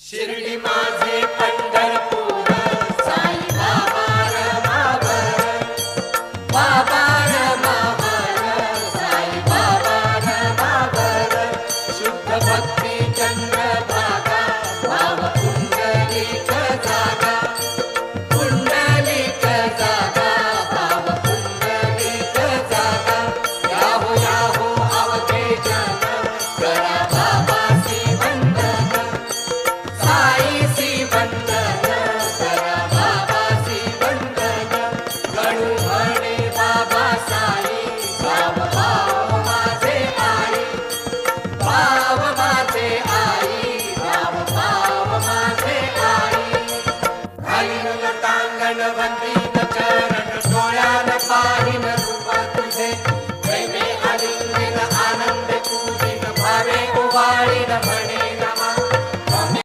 शिर्डी माझे पंढरपूर. साई बाबा साई शुद्ध भक्ती ಭಗವಂತ